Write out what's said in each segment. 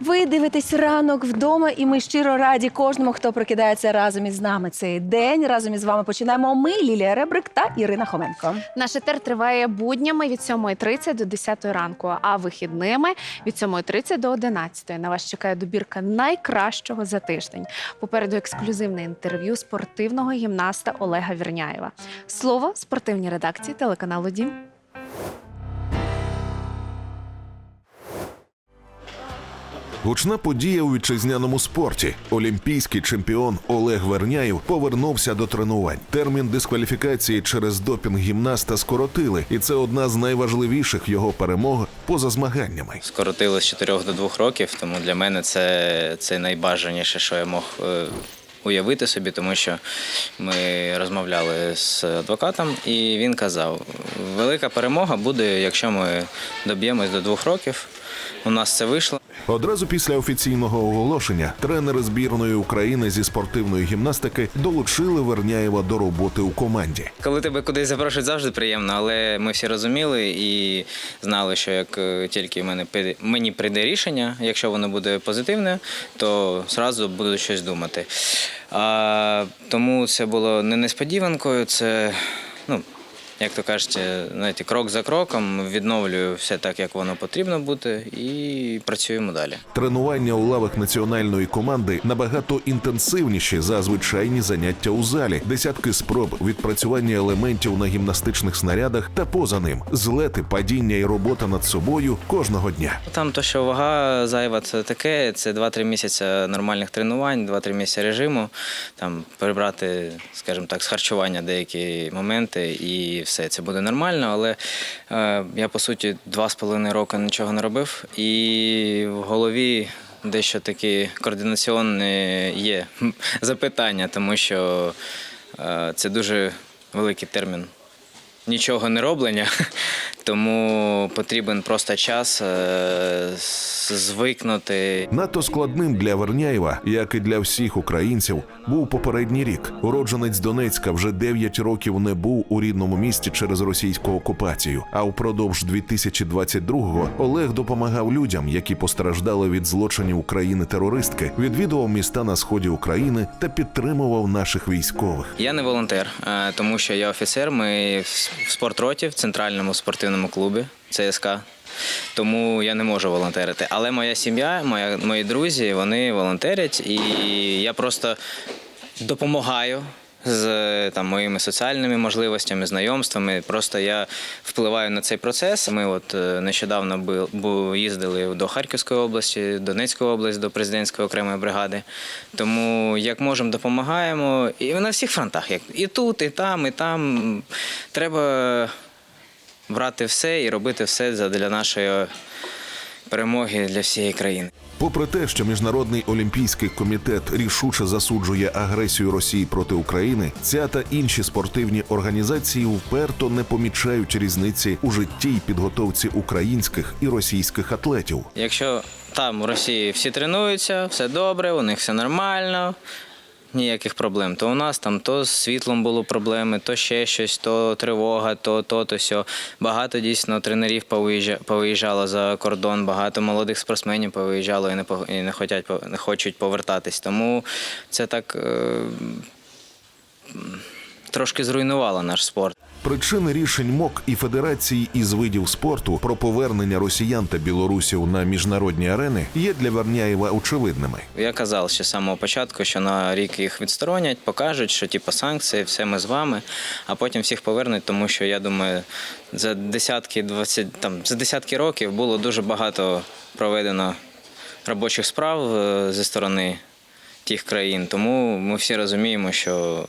Ви дивитесь ранок вдома, і ми щиро раді кожному, хто прокидається разом із нами цей день. Разом із вами починаємо ми, Лілія Ребрик та Ірина Хоменко. Наш етер триває буднями від 7.30 до 10 ранку, а вихідними від 7.30 до 11. На вас чекає добірка найкращого за тиждень. Попереду ексклюзивне інтерв'ю спортивного гімнаста Олега Вірняєва. Слово спортивній редакції телеканалу Дім. Гучна подія у вітчизняному спорті. Олімпійський чемпіон Олег Верняєв повернувся до тренувань. Термін дискваліфікації через допінг гімнаста скоротили, і це одна з найважливіших його перемог поза змаганнями. Скоротили з 4 до 2 років, тому для мене це, це найбажаніше, що я мог е, уявити собі, тому що ми розмовляли з адвокатом, і він казав: велика перемога буде, якщо ми доб'ємось до 2 років. У нас це вийшло. Одразу після офіційного оголошення тренери збірної України зі спортивної гімнастики долучили Верняєва до роботи у команді. Коли тебе кудись запрошують, завжди приємно, але ми всі розуміли і знали, що як е, тільки мене мені прийде рішення, якщо воно буде позитивне, то зразу буду щось думати. А, тому це було не несподіванкою, це. Ну, як то кажуть, е, знаєте, крок за кроком відновлюю все так, як воно потрібно бути, і працюємо далі. Тренування у лавах національної команди набагато інтенсивніші за звичайні заняття у залі. Десятки спроб відпрацювання елементів на гімнастичних снарядах та поза ним злети, падіння і робота над собою кожного дня. Там то, що вага зайва, це таке. Це 2-3 місяці нормальних тренувань, 2-3 місяці режиму. Там прибрати, скажімо так, з харчування деякі моменти, і все це буде нормально. Але е, я по суті 2,5 роки нічого не робив, і в голові. Дещо такі координаційні є запитання, тому що е, це дуже великий термін нічого не роблення, тому потрібен просто час е, звикнути. Надто складним для Верняєва, як і для всіх українців, був попередній рік. Уродженець Донецька вже 9 років не був у рідному місті через російську окупацію. А впродовж 2022-го Олег допомагав людям, які постраждали від злочинів України терористки, відвідував міста на сході України та підтримував наших військових. Я не волонтер, е, тому що я офіцер. Ми в спортроті в центральному спортивному клубі ЦСК. Тому я не можу волонтерити. Але моя сім'я, мої друзі, вони волонтерять, і я просто допомагаю з там, моїми соціальними можливостями, знайомствами. Просто я впливаю на цей процес. Ми от е, нещодавно їздили до Харківської області, Донецької області, до президентської окремої бригади. Тому як можемо, допомагаємо. І на всіх фронтах. Як і тут, і там, і там. Треба брати все і робити все для нашої перемоги для всієї країни. Попри те, що міжнародний олімпійський комітет рішуче засуджує агресію Росії проти України, ця та інші спортивні організації вперто не помічають різниці у житті й підготовці українських і російських атлетів. Якщо там у Росії всі тренуються, все добре, у них все нормально, ніяких проблем, то у нас там то з світлом було проблеми, то ще щось, то тривога, то то, то сьо. Багато дійсно тренерів повиїжджало за кордон, багато молодих спортсменів повиїжджало і не і не хочуть, не хочуть повертатись. Тому це так е, трошки зруйнувало наш спорт. Причини рішень МОК і Федерації із видів спорту про повернення росіян та білорусів на міжнародні арени є для Верняєва очевидними. Я казав ще з самого початку, що на рік їх відсторонять, покажуть, що типу санкції, все ми з вами, а потім всіх повернуть, тому що я думаю, за десятки, 20, там, за десятки років було дуже багато проведено робочих справ е, зі сторони тих країн. Тому ми всі розуміємо, що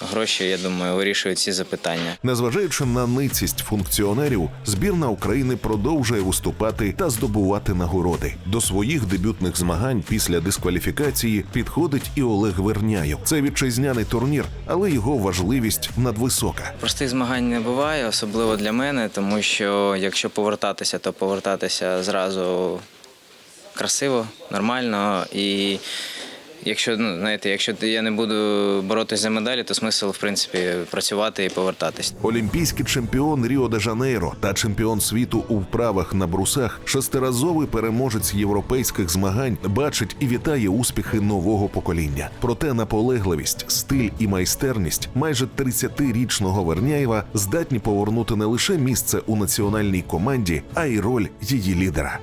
гроші, я думаю, вирішують ці запитання. Незважаючи на ницість функціонерів, збірна України продовжує виступати та здобувати нагороди. До своїх дебютних змагань після дискваліфікації підходить і Олег Верняєв. Це вітчизняний турнір, але його важливість надвисока. Простих змагань не буває, особливо для мене, тому що якщо повертатися, то повертатися зразу красиво, нормально. І якщо ну знаєте, якщо я не буду боротися за медалі, то смисл в принципі працювати і повертатись. Олімпійський чемпіон Ріо де Жанейро та чемпіон світу у вправах на брусах, шестиразовий переможець європейських змагань, бачить і вітає успіхи нового покоління. Проте наполегливість, стиль і майстерність майже 30-річного Верняєва здатні повернути не лише місце у національній команді, а й роль її лідера.